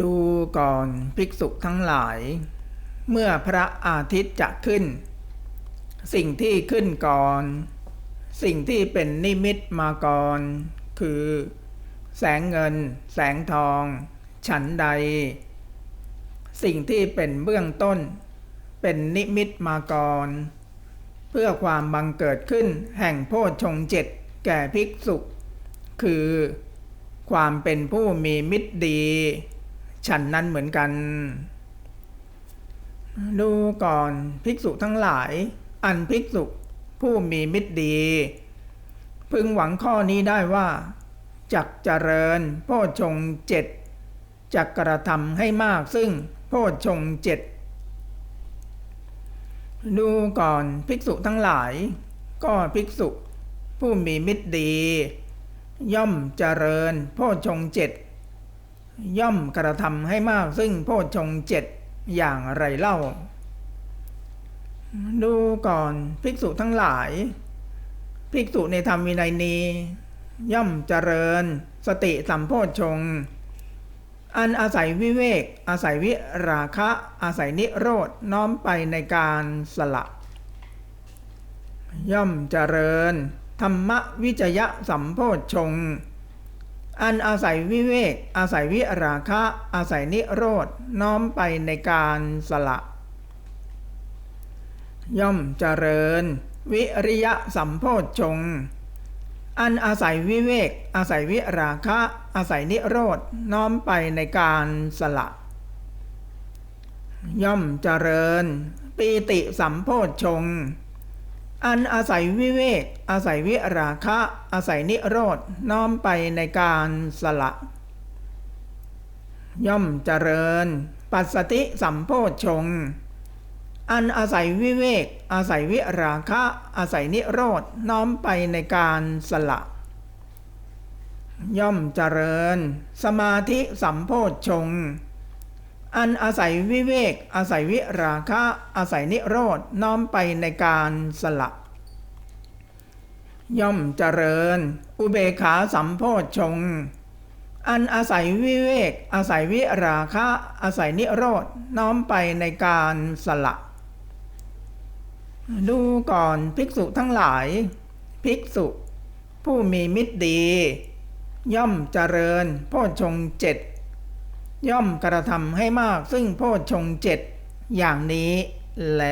ดูก่อนภิกษุทั้งหลาย เมื่อพระอาทิตย์จะขึ้น สิ่งที่ขึ้นก่อน สิ่งที่เป็นนิมิตมาก่อน คือ แสงเงิน แสงทอง ฉันใด สิ่งที่เป็นเบื้องต้น เป็นนิมิตมาก่อน เพื่อความบังเกิดขึ้นแห่งโพชฌงเจ็ดแก่ภิกษุ คือ ความเป็นผู้มีมิตรดี ฉันนั้นเหมือนกัน ดูก่อนภิกษุทั้งหลาย อันภิกษุผู้มีมิตรดี พึงหวังข้อนี้ได้ว่า จักเจริญโพชงเจ็ดจักกระทำให้มากซึ่งโพชงเจ็ดดูก่อนภิกษุทั้งหลาย ก็ภิกษุผู้มีมิตรดี ย่อมเจริญโพชงเจ็ด ย่อมกระทำให้มากซึ่งโพชฌงเจ็ดอย่างไรเล่า ดูก่อนภิกษุทั้งหลาย ภิกษุในธรรมวินัยนี้ ย่อมเจริญสติสัมโพชฌงอันอาศัยวิเวก อาศัยวิราคะ อาศัยนิโรธน้อมไปในการสละ ย่อมเจริญ ธรรมวิจยะสัมโพชฌง์ อันอาศัยวิเวก อาศัยวิราคะ อาศัยนิโรธน้อมไปในการสละ ย่อมเจริญ วิริยะสัมโพชฌงอันอาศัยวิเวก อาศัยวิราคะ อาศัยนิโรธน้อมไปในการสละ ย่อมเจริญ ปีติสัมโพชฌงค์ อันอาศัยวิเวก อาศัยวิราคะ อาศัยนิโรธน้อมไปในการสละ ย่อมเจริญ ปัสสติสัมโพชฌงอันอาศัยวิเวก อาศัยวิราคะ อาศัยนิโรธน้อมไปในการสละ ย่อมเจริญ สมาธิสัมโพชฌง อันอาศัยวิเวก อาศัยวิราคะ อาศัยนิโรธน้อมไปในการสละ ย่อมเจริญ อุเบกขาสัมโพชง อันอาศัยวิเวก อาศัยวิราคะ อาศัยนิโรธน้อมไปในการสละ ดูก่อนภิกษุทั้งหลาย ภิกษุผู้มีมิตรดี ย่อมเจริญโพชงเจ็ด ย่อมกระทำให้มากซึ่งโพชฌงเจ็ดอย่างนี้แล